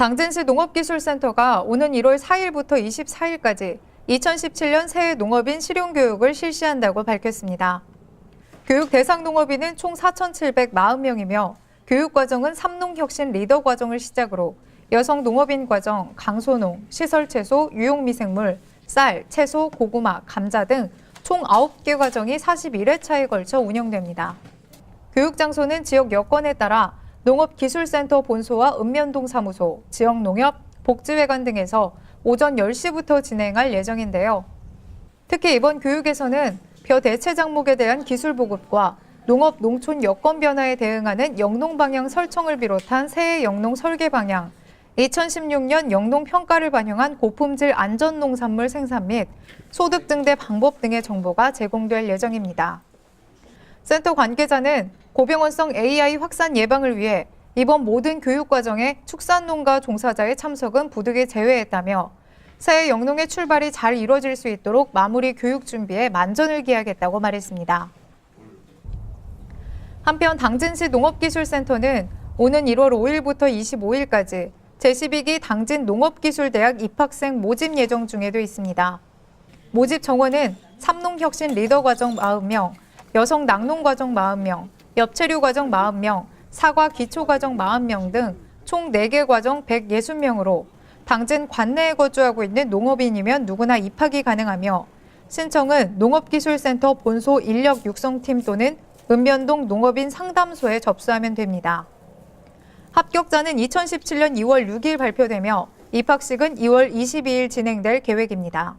당진시 농업기술센터가 오는 1월 4일부터 24일까지 2017년 새해 농업인 실용교육을 실시한다고 밝혔습니다. 교육 대상 농업인은 총 4,740명이며 교육과정은 삼농혁신 리더 과정을 시작으로 여성 농업인 과정, 강소농, 시설채소, 유용미생물, 쌀, 채소, 고구마, 감자 등 총 9개 과정이 41회차에 걸쳐 운영됩니다. 교육 장소는 지역 여건에 따라 농업기술센터 본소와 읍면동 사무소, 지역농협, 복지회관 등에서 오전 10시부터 진행할 예정인데요. 특히 이번 교육에서는 벼 대체 작목에 대한 기술 보급과 농업 농촌 여건 변화에 대응하는 영농 방향 설정을 비롯한 새해 영농 설계 방향, 2016년 영농 평가를 반영한 고품질 안전 농산물 생산 및 소득 증대 방법 등의 정보가 제공될 예정입니다. 센터 관계자는 고병원성 AI 확산 예방을 위해 이번 모든 교육 과정에 축산농가 종사자의 참석은 부득이 제외했다며 새해 영농의 출발이 잘 이뤄질 수 있도록 마무리 교육 준비에 만전을 기하겠다고 말했습니다. 한편 당진시 농업기술센터는 오는 1월 5일부터 25일까지 제12기 당진 농업기술대학 입학생 모집 예정 중에도 있습니다. 모집 정원은 삼농혁신 리더 과정 40명, 여성 낙농 과정 40명, 엽체류 과정 40명, 사과 기초 과정 40명 등 총 4개 과정 160명으로 당진 관내에 거주하고 있는 농업인이면 누구나 입학이 가능하며 신청은 농업기술센터 본소 인력 육성팀 또는 읍면동 농업인 상담소에 접수하면 됩니다. 합격자는 2017년 2월 6일 발표되며 입학식은 2월 22일 진행될 계획입니다.